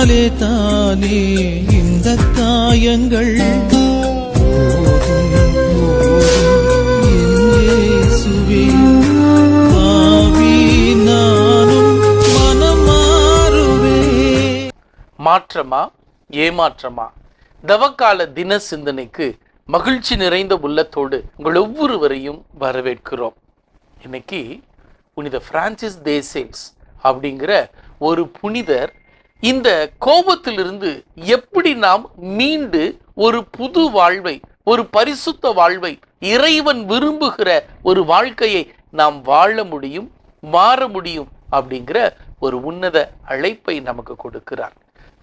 என்னாலே தானே இந்த காயங்கள். மாற்றமா ஏமாற்றமா? தவக்கால தின சிந்தனைக்கு மகிழ்ச்சி நிறைந்த உள்ளத்தோடு உங்கள் ஒவ்வொருவரையும் வரவேற்கிறோம். இன்னைக்கு புனித பிரான்சிஸ் தேசேல்ஸ் அப்படிங்கிற ஒரு புனிதர் இந்த கோபத்திலிருந்து எப்படி நாம் மீண்டு ஒரு புது வாழ்வை ஒரு பரிசுத்த வாழ்வை இறைவன் விரும்புகிற ஒரு வாழ்க்கையை நாம் வாழ முடியும் மாற முடியும் அப்படிங்கிற ஒரு உன்னத அழைப்பை நமக்கு கொடுக்கிறார்.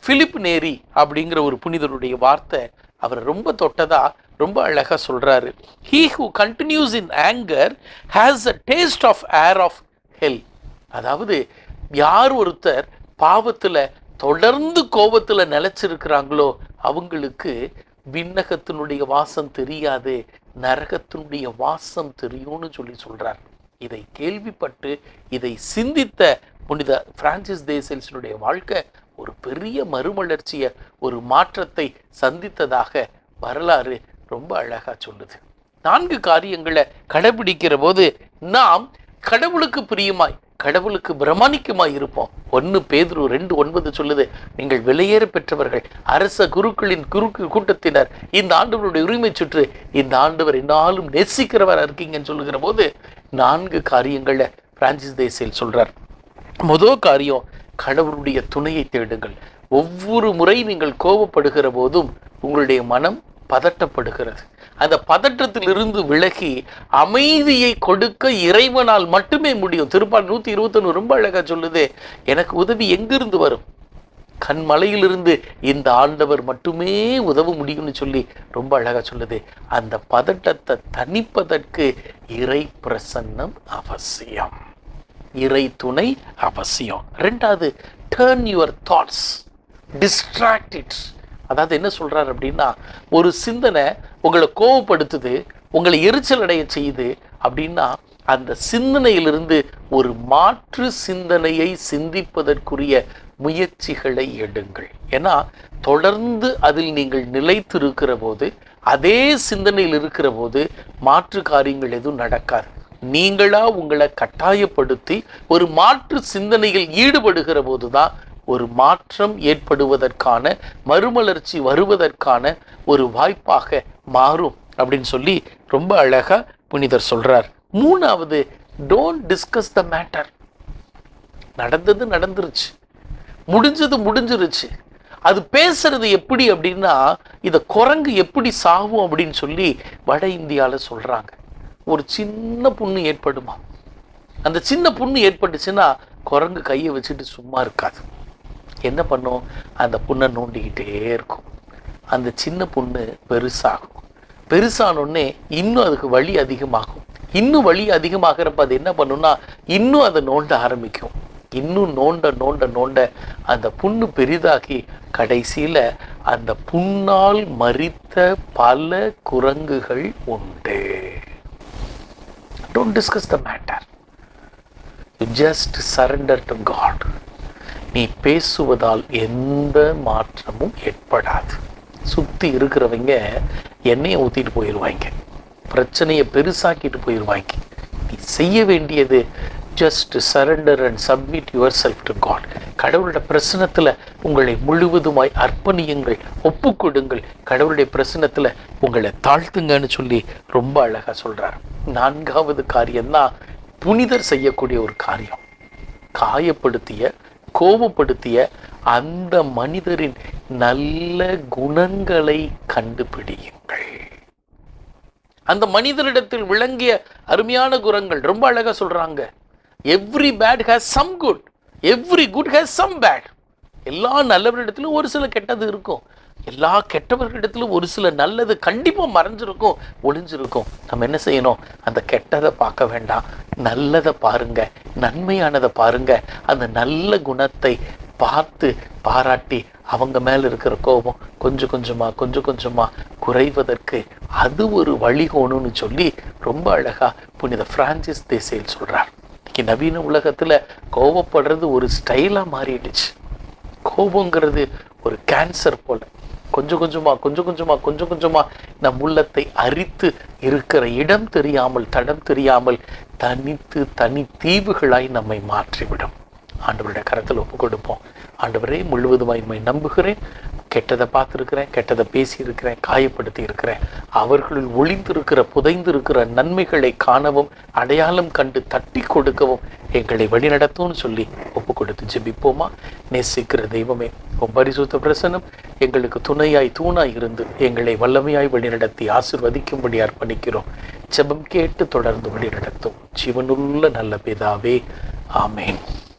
பிலிப் நேரி அப்படிங்கிற ஒரு புனிதருடைய வார்த்தை அவர் ரொம்ப தொட்டதா ரொம்ப அழகாக சொல்றாரு. He who continues in anger has a taste of air of hell அதாவது யார் ஒருத்தர் பாவத்தில் தொடர்ந்து கோபத்தில் நிலைச்சிருக்கிறாங்களோ அவங்களுக்கு விண்ணகத்தினுடைய வாசம் தெரியாது நரகத்தினுடைய வாசம் தெரியும்னு சொல்லி சொல்கிறார் இதை கேள்விப்பட்டு இதை சிந்தித்த புனித பிரான்சிஸ் தேசல்ஸினுடைய வாழ்க்கை ஒரு பெரிய மறுமலர்ச்சியை ஒரு மாற்றத்தை சந்தித்ததாக வரலாறு ரொம்ப அழகாக சொல்லுது. நான்கு காரியங்களை கடைபிடிக்கிற போது நாம் கடவுளுக்கு பிரியமாய் கடவுளுக்கு பிரமாணிக்குமாய் இருப்போம். ஒன்று பேதுரு ரெண்டு ஒன்பது சொல்லுது நீங்கள் வெளியேற பெற்றவர்கள் அரச குருக்களின் குறுக்கு கூட்டத்தினர் இந்த ஆண்டவருடைய உரிமை சுற்று இந்த ஆண்டவர் என்னாலும் நேசிக்கிறவராக இருக்கீங்கன்னு சொல்லுகிற போது நான்கு காரியங்களை பிரான்சிஸ் தேசியல் சொல்றார். முதல் காரியம் கடவுளுடைய துணையை தேடுங்கள். ஒவ்வொரு முறை நீங்கள் கோபப்படுகிற போதும் உங்களுடைய மனம் பதட்டப்படுகிறது. அந்த பதற்றத்திலிருந்து விலகி அமைதியை கொடுக்க இறைவனால் மட்டுமே முடியும். திருப்பால் நூற்றி இருபத்தொன்னு ரொம்ப அழகாக சொல்லுது. எனக்கு உதவி எங்கிருந்து வரும்? கண்மலையிலிருந்து இந்த ஆண்டவர் மட்டுமே உதவ முடியும்னு சொல்லி ரொம்ப அழகாக சொல்லுது. அந்த பதட்டத்தை தணிப்பதற்கு இறை பிரசன்னம் அவசியம். இறை துணை அவசியம். ரெண்டாவது டேர்ன் யுவர் தாட்ஸ் டிஸ்ட்ராக்டிட் அதாவது என்ன சொல்கிறார் அப்படின்னா ஒரு சிந்தனை உங்களை கோவப்படுத்துது உங்களை எரிச்சல் அடைய செய்யுது அப்படின்னா அந்த சிந்தனையிலிருந்து ஒரு மாற்று சிந்தனையை சிந்திப்பதற்குரிய முயற்சிகளை எடுங்கள். ஏன்னா தொடர்ந்து அதில் நீங்கள் நிலைத்திருக்கிற போது அதே சிந்தனையில் இருக்கிற போது மாற்று காரியங்கள் எதுவும் நடக்காது. நீங்களா உங்களை கட்டாயப்படுத்தி ஒரு மாற்று சிந்தனையில் ஈடுபடுகிற போது தான் ஒரு மாற்றம் ஏற்படுவதற்கான மறுமலர்ச்சி வருவதற்கான ஒரு வாய்ப்பாக மாறும் அப்படின்னு சொல்லி ரொம்ப அழகா புனிதர் சொல்றார். மூணாவது டோன்ட் டிஸ்கஸ் த மேட்டர் நடந்தது நடந்துருச்சு. முடிஞ்சது முடிஞ்சிருச்சு. அது பேசுறது எப்படி அப்படின்னா இதை குரங்கு எப்படி சாகும் அப்படின்னு சொல்லி வட இந்தியாவில் சொல்றாங்க. ஒரு சின்ன புண்ணு ஏற்படுமா? அந்த சின்ன புண்ணு ஏற்பட்டுச்சுன்னா குரங்கு கையை வச்சுட்டு சும்மா இருக்காது. என்ன பண்ணும்? அந்த புண்ணை நோண்டிக்கிட்டே இருக்கும். அந்த சின்ன புண்ணு பெருசாகும். பெருசானோடனே இன்னும் அதுக்கு வலி அதிகமாகும். இன்னும் வலி அதிகமாகிறப்ப அது என்ன பண்ணும்னா இன்னும் அதை நோண்ட ஆரம்பிக்கும். இன்னும் நோண்ட நோண்ட நோண்ட அந்த புண்ணு பெரிதாகி கடைசியில் அந்த புண்ணால் மரித்த பல குரங்குகள் உண்டு. Don't discuss the matter you just surrender to God நீ பேசுவதால் எந்த மாற்றமும் ஏற்படாது. சுற்றி இருக்கிறவங்க எண்ணெயை ஊற்றிட்டு போயிடுவாங்க பிரச்சனையை பெருசாக்கிட்டு போயிடுவாங்க நீ செய்ய வேண்டியது just surrender and submit yourself to God கடவுளுடைய பிரசனத்தில் உங்களை முழுவதுமாய் அர்ப்பணியுங்கள் ஒப்புக்கொடுங்கள். கடவுளுடைய பிரசனத்தில் உங்களை தாழ்த்துங்கன்னு சொல்லி ரொம்ப அழகாக சொல்கிறார் நான்காவது காரியம்தான் புனிதர் செய்யக்கூடிய ஒரு காரியம். காயப்படுத்திய கோபப்படுத்திய அந்த மனிதரின் நல்ல குணங்களை கண்டுபிடியுங்கள். அந்த மனிதரிடத்தில் விளங்கிய அருமையான குணங்கள் ரொம்ப அழகா சொல்றாங்க. Every bad has some good every good has some bad எல்லா நல்லவரிடத்திலும் ஒரு சில கெட்டது இருக்கும். எல்லா கெட்டவர்களிடத்திலும் ஒரு சில நல்லது கண்டிப்பாக மறைஞ்சிருக்கும் ஒளிஞ்சிருக்கும். நம்ம என்ன செய்யணும்? அந்த கெட்டதை பார்க்க வேண்டாம். நல்லதை பாருங்க. நன்மையானதை பாருங்க. அந்த நல்ல குணத்தை பார்த்து பாராட்டி அவங்க மேலே இருக்கிற கோபம் கொஞ்சம் கொஞ்சமாக கொஞ்சம் கொஞ்சமாக குறைவதற்கு அது ஒரு வழிகோணும்னு சொல்லி ரொம்ப அழகா புனித பிரான்சிஸ் தேசையில் சொல்கிறார் இன்னைக்கு நவீன உலகத்தில் கோபப்படுறது ஒரு ஸ்டைலாக மாறிடுச்சு. கோபங்கிறது ஒரு கேன்சர் போல். கொஞ்சம் கொஞ்சமா கொஞ்சம் கொஞ்சமா கொஞ்சம் கொஞ்சமா நம் உள்ளத்தை அரித்து இருக்கிற இடம் தெரியாமல் தடம் தெரியாமல் தனித்து தனி தீவுகளாய் நம்மை மாற்றிவிடும். ஆண்டவருடைய கரத்தில் ஒப்பு கொடுப்போம் ஆண்டவரே முழுவதுமாய் நம்மை நம்புகிறேன். கெட்டதை பார்த்துருக்கிறேன் கெட்டதை பேசியிருக்கிறேன் காயப்படுத்தி இருக்கிறேன் அவர்களில் ஒளிந்திருக்கிற புதைந்திருக்கிற நன்மைகளை காணவும் அடையாளம் கண்டு தட்டி கொடுக்கவும் எங்களை வழிநடத்தும்னு சொல்லி ஒப்பு கொடுத்து ஜெபிப்போமா? நேசிக்கிற தெய்வமே உம் பரிசுத்த பிரசனம் எங்களுக்கு துணையாய் தூணாய் இருந்து எங்களை வல்லமையாய் வழிநடத்தி ஆசிர்வதிக்கும்படி அர்ப்பணிக்கிறோம். செபம் கேட்டு தொடர்ந்து வழிநடத்தும். ஜீவனுள்ள நல்ல பிதாவே ஆமேன்.